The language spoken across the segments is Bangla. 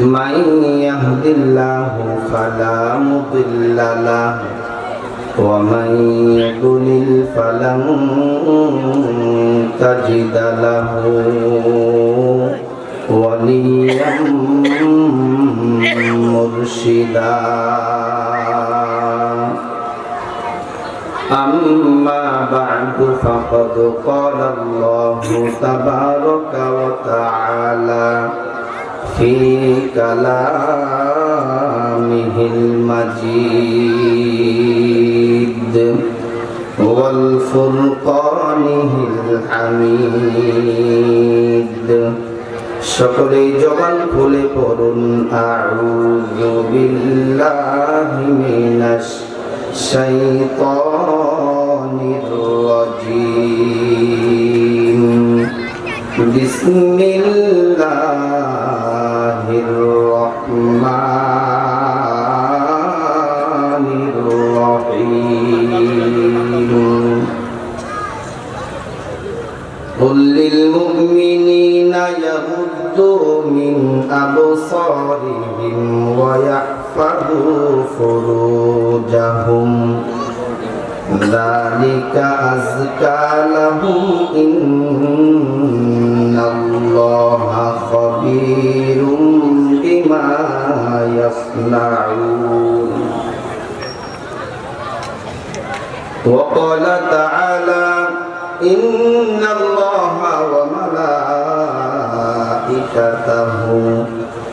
من يهد الله فلا مضل له ومن يضلل فلن تجد له وليا مرشدا أما بعد فقد قال الله تبارك وتعالى في كلامه المجيد والفرقانه الحميد সকলেই জবান খুলে পড়ুন আউযু বিল্লাহি মিনাশ শাইতানির রাজীম বিসমিল্লাহির فروجهم ذلك أزكى لهم إن الله خبير بما يصنعون وقال تعالى إن الله وملائكته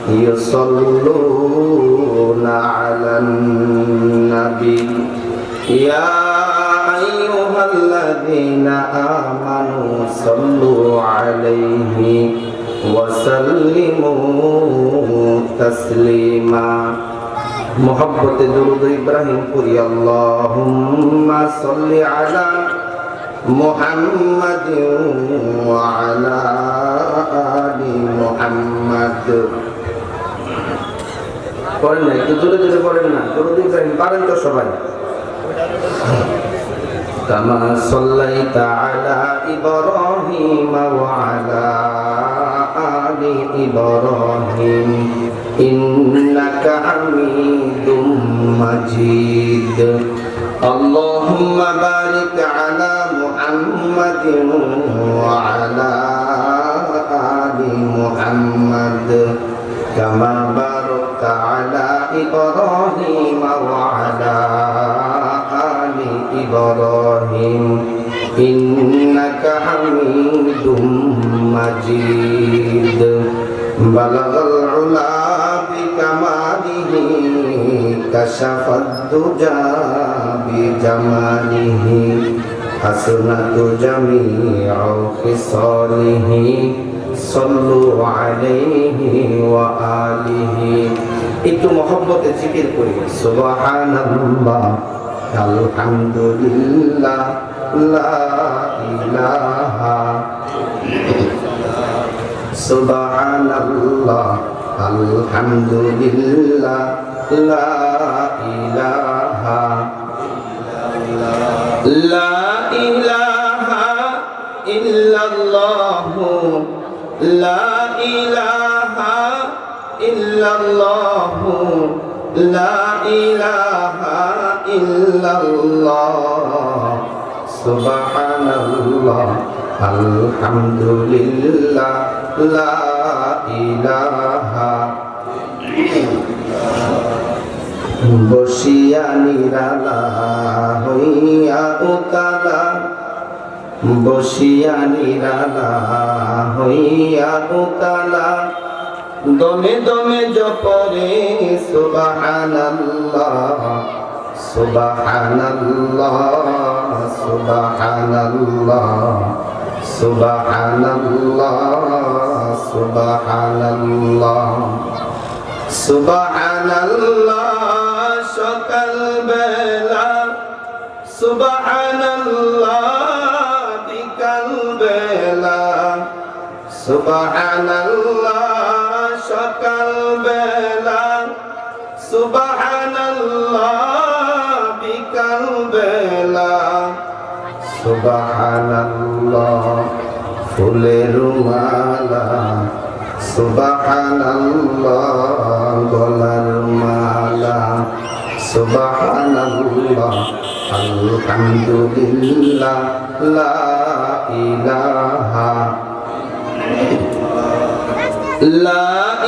يصلون على النبي يا أيها الذين آمنوا صلوا عليه وسلموا تسليما محبة درود إبراهيم قري اللهم صل على محمد وعلى পড়েন না একটু জোরে জোরে পড়েন না দরুদ ইব্রাহিম পারেন তো সবাই كما صليت على إبراهيم وعلى آل إبراهيم إنك حميد مجيد اللهم بارك على محمد وعلى آل محمد كما باركت على إبراهيم وعلى آل إبراهيم إنك حميد مجيد بلغ العلا بكماله كشف الدجى بجماله حسنة جميع خصاله صلوا عليه وآله একটু মহব্বতে জিকির করি। সুবহানাল্লাহ আলহামদুলিল্লাহ লা ইলাহা লা ইলাহা লা ইলাহা লা ইল্লাল্লাহ লা ইলাহা ইল্লাল্লাহ। সুবহানাল্লাহ, আলহামদুলিল্লাহ, লা ইলাহা। বসিয়া নিরালা হইয়া উতালা। বসিয়া নিরালা হইয়া উতালা। দমে দমে জপরে, সুবহানাল্লাহ সুবহানাল্লাহ সুবহানাল্লাহ সুবহানাল্লাহ সুবহানাল্লাহ সুবহানাল্লাহ সকাল বেলা সুবহানাল্লাহ বিকাল বেলা সুবহানাল্লাহ সকাল বেলা সুবহানাল্লাহ বিকাল বেলা সুবহানাল্লাহ, ফুলের মালা। সুবহানাল্লাহ, গলার মালা। সুবহানাল্লাহ, আলহামদুলিল্লাহ, লা ইলাহা। লা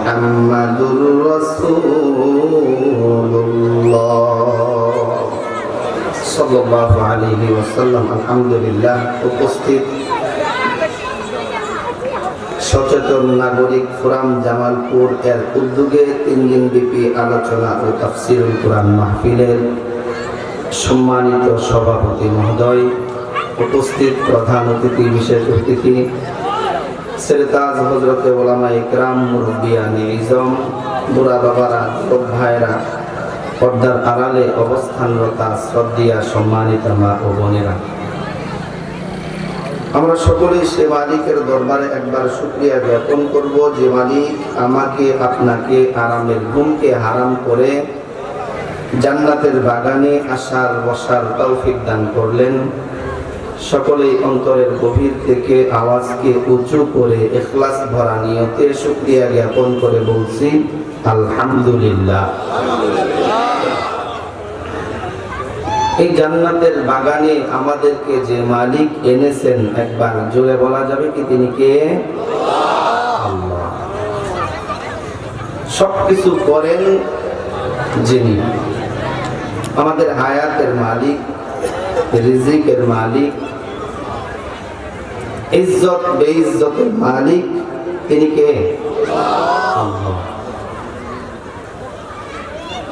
মুহাম্মাদুর সাল্লাল্লাহু আলাইহি আলহামদুলিল্লাহ উপস্থিত। সচেতন নাগরিক ফোরাম জামালপুর এর উদ্যোগে তিন দিন ব্যাপী আলোচনা ও তাফসিরুল কোরআন মাহফিলের সম্মানিত সভাপতি মহোদয়, উপস্থিত প্রধান অতিথি বিশেষ অতিথি সেরেতাজ হজরতে ওলামা ইকরাম মুরব্বিয়ানি ইজম বুড়া বাবারা যুবক ভাইরা পর্দার আড়ালে অবস্থানরতা শ্রদ্ধিয়া সম্মানিত মা ও বোনেরা। আমরা সকলেই সে মালিকের দরবারে একবার শুক্রিয়া জ্ঞাপন করব যে মালিক আমাকে, আপনাকে আরামের ঘুমকে হারাম করে জান্নাতের বাগানে আসার বসার তৌফিক দান করলেন। সকলেই অন্তরের গভীর থেকে আওয়াজকে উঁচু করে এখলাস ভরা নিয়তে শুক্রিয়া জ্ঞাপন করে বলছি, আলহামদুলিল্লাহ। এই জান্নাতের বাগানে আমাদেরকে যে মালিক এনেছেন, একবার জোরে বলা যাবে কি তিনি কে? আল্লাহ। সবকিছু করেন যিনি। আমাদের হায়াতের মালিক রিজিকের মালিক, ইজ্জত, বেইজ্জতের মালিক তিনি কে?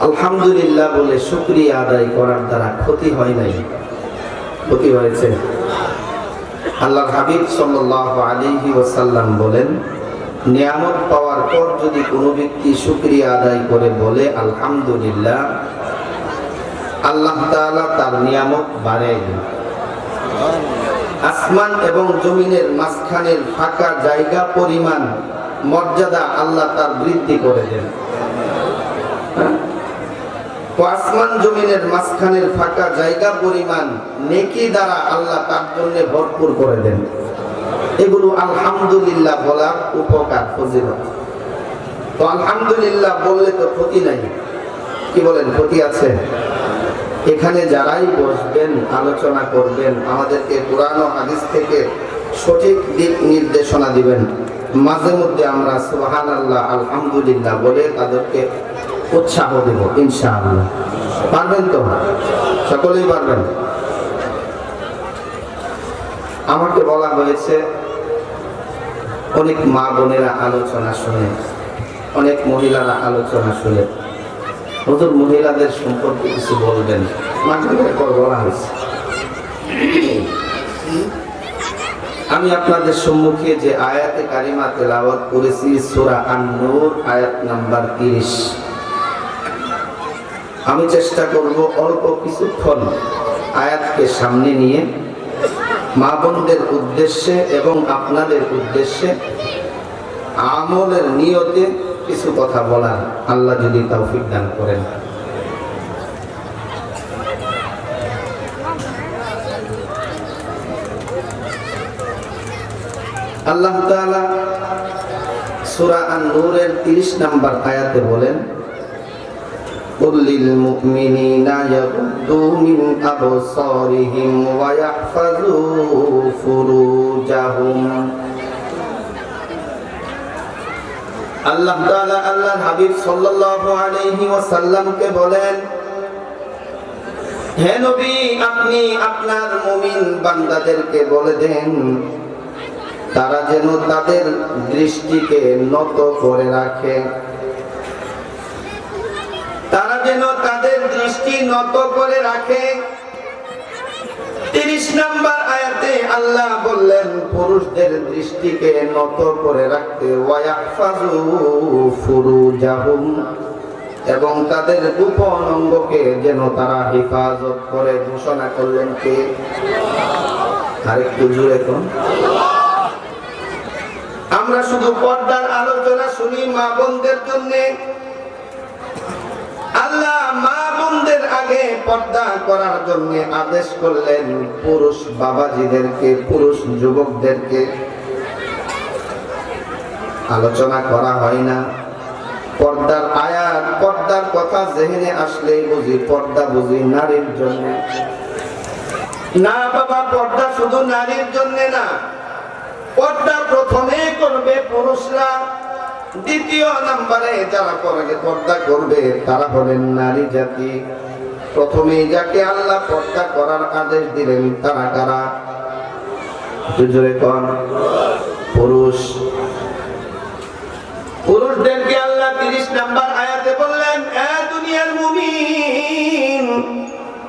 আলহামদুলিল্লাহ বলে শুক্রিয়া আদায় করার দ্বারা ক্ষতি হয় নাই। ক্ষতি হয়েছে। আল্লাহ হাবিব সাল্লাহ আলিহি ওসাল্লাম বলেন, নিয়ামত পাওয়ার পর যদি কোনো ব্যক্তি শুক্রিয়া আদায় করে বলে, আলহামদুলিল্লাহ আল্লাহ তাআলা তার নিয়ামত বাড়াই আসমান এবং জমিনের মাঝখানের ফাঁকা জায়গা, পরিমাণ, মর্যাদা আল্লাহ তার বৃদ্ধি করে দেন। হ্যাঁ? আসমান জমিনের মাঝখানের ফাঁকা জায়গা, পরিমাণ, নেকি দ্বারা আল্লাহ তার জন্য ভরপুর করে দেন। এগুলো আলহামদুলিল্লাহ বলার উপকার, ফজিলত। তো আলহামদুলিল্লাহ বললে তো ক্ষতি নাই। কি বলেন, ক্ষতি আছে? এখানে যারাই বসবেন, আলোচনা করবেন, আমাদেরকে পুরানো হাদিস থেকে সঠিক দিক নির্দেশনা দিবেন। মাঝে মধ্যে আমরা সুবাহান আল্লাহ আলহামদুলিল্লাহ বলে তাদেরকে উৎসাহ দেব, ইনশাআল্লাহ। পারবেন তো? সকলেই পারবেন? আমাকে বলা হয়েছে, অনেক মা বোনেরা আলোচনা শুনে, অনেক মহিলারা আলোচনা শুনে। নতুন মহিলাদের সম্পর্কে কিছু বলবেন? আমি আপনাদের সম্মুখে যে আয়াতে কারিমা তেলাওয়াত করেছি, সূরা আন-নূর, আয়াত নাম্বার 30 আমি চেষ্টা করব অল্প কিছুক্ষণ আয়াতকে সামনে নিয়ে মা বোনদের উদ্দেশ্যে এবং আপনাদের উদ্দেশ্যে আমলের নিয়তে কিছু কথা বলার আল্লাহ যদি তৌফিক দান করেন আল্লাহ তাআলা সূরা আন-নূরের 30 নম্বর আয়াতে বলেন قل للمؤمنين يغضوا من أبصارهم ويحفظوا فروجهم আল্লাহ তাআলা আল্লাহর হাবিব সাল্লাল্লাহু আলাইহি ওয়াসাল্লামকে বলেন, হে নবী, আপনি আপনার মুমিন বান্দাদেরকে বলে দেন, তারা যেন তাদের দৃষ্টিকে নত করে রাখে। তারা যেন তাদের দৃষ্টি নত করে রাখে তিরিশ নাম্বার আয়াতে আল্লাহ বললেন, পুরুষদের দৃষ্টিকে নত করে রাখতে এবং তাদের গোপন অঙ্গকে যেন তারা হেফাজত করে। ঘোষণা করলেন কে? আরেকটু জুড়ে কোন? আমরা শুধু পর্দার আলোচনা শুনি মা বোনদের জন্য। আল্লাহ বোনদের আগে পর্দা করার জন্য আদেশ করলেন পুরুষ বাবাজিদেরকে, পুরুষ যুবকদেরকে। আলোচনা করা হয় না। পর্দার আয়াত, পর্দার কথা জেহেনে আসলেই বুঝি পর্দা বুঝি নারীর জন্য। না বাবা, পর্দা শুধু নারীর জন্য না। পর্দা প্রথমে করবে পুরুষরা। দ্বিতীয় নাম্বারে যারা পরে পর্দা করবে, তারা হলেন নারী জাতি। প্রথমে যাকে আল্লাহ পর্দা করার আদেশ দিলেন, তারা কারা? পুরুষ। পুরুষদেরকে আল্লাহ তিরিশ নাম্বার আয়াতে বললেন দুনিয়ার মুমিন,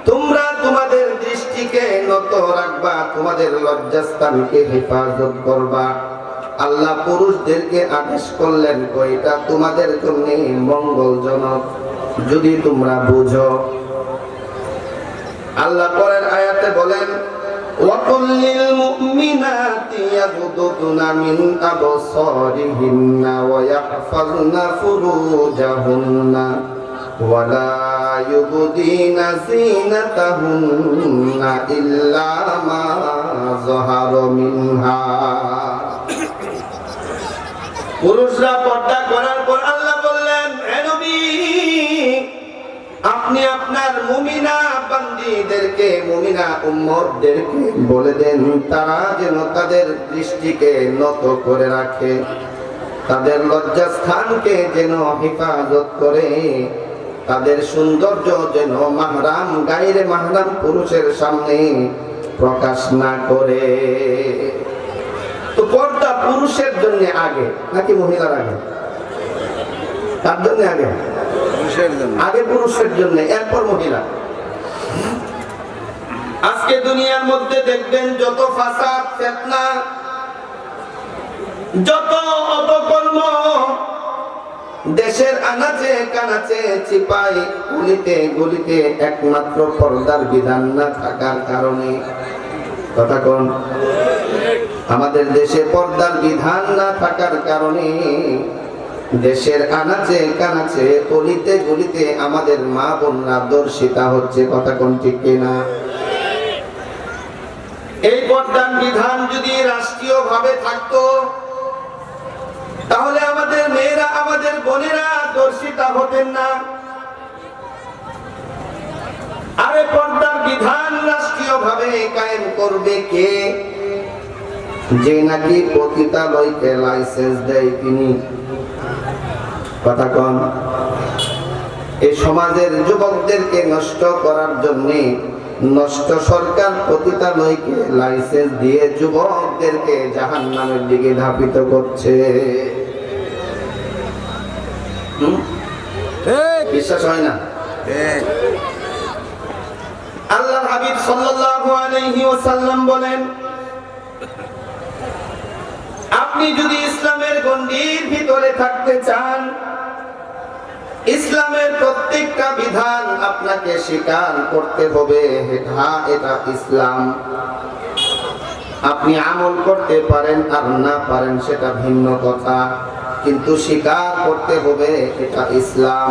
তোমরা তোমাদের দৃষ্টিকে নত রাখবা, তোমাদের লজ্জাস্থানকে হেফাজত করবা। আল্লাহ পুরুষদেরকে আদেশ করলেন কইটা তোমাদের জন্য মঙ্গলজনক যদি তোমরা বুঝো আল্লাহ পরের আয়াতে বলেন وقل للمؤمنات يغضضن من أبصارهن ويحفظن فروجهن ولا يبدين زينتهن إلا ما ظهر منها পুরুষরা পর্দা করার পর আল্লাহ বললেন আপনি আপনার মুমিনা বান্দিদেরকে, মুমিনা উম্মতদেরকে বলে দেন, তারা যেন তাদের দৃষ্টিকে নত করে রাখে। তাদের লজ্জাস্থানকে যেন হেফাজত করে। তাদের সৌন্দর্য যেন মাহরাম গাইরে মাহরাম পুরুষের সামনে প্রকাশ না করে। পুরুষের জন্য আগে নাকি মহিলার আগে? তার জন্য আগে? আগে পুরুষের জন্য এরপর মহিলা। আজকে দুনিয়ার মধ্যে দেখবেন যত ফাসাদ ফেতনা যত অপকর্ম দেশের আনাচে কানাচে চিপাই গুলিতে গুলিতে একমাত্র পর্দার বিধান না থাকার কারণে। কথা কোন। আমাদের দেশে পর্দার বিধান না থাকার কারণে দেশের আনাচে কানাচে গলিতে গলিতে আমাদের মা বোনরা দর্শিতা হচ্ছে, কথা কোন ঠিক কিনা? এই পর্দার বিধান যদি রাষ্ট্রীয় ভাবে থাকতো, তাহলে আমাদের মেয়েরা, আমাদের বোনেরা দর্শিতা হতেন না। আরে পর্দার বিধান রাষ্ট্রীয় ভাবে কায়েম করবে কে? যে নাকি পতিতালয়কে লাইসেন্স দেয় তিনি? কথা কন এই সমাজের যুবকদেরকে নষ্ট করার জন্য নষ্ট সরকার পতিতালয়কে লাইসেন্স দিয়ে যুবকদেরকে জাহান নামের দিকে ধাপিত করছে? বিশ্বাস হয় না? আল্লাহ হাবিব সাল্লাল্লাহু আলাইহি ওয়াসাল্লাম বলেন আপনি যদি ইসলামের গণ্ডির ভিতরে থাকতে চান, ইসলামের প্রত্যেকটা বিধান আপনাকে স্বীকার করতে হবে হ্যাঁ এটা ইসলাম। আপনি আমল করতে পারেন আর না পারেন সেটা ভিন্ন কথা, কিন্তু স্বীকার করতে হবে এটা ইসলাম।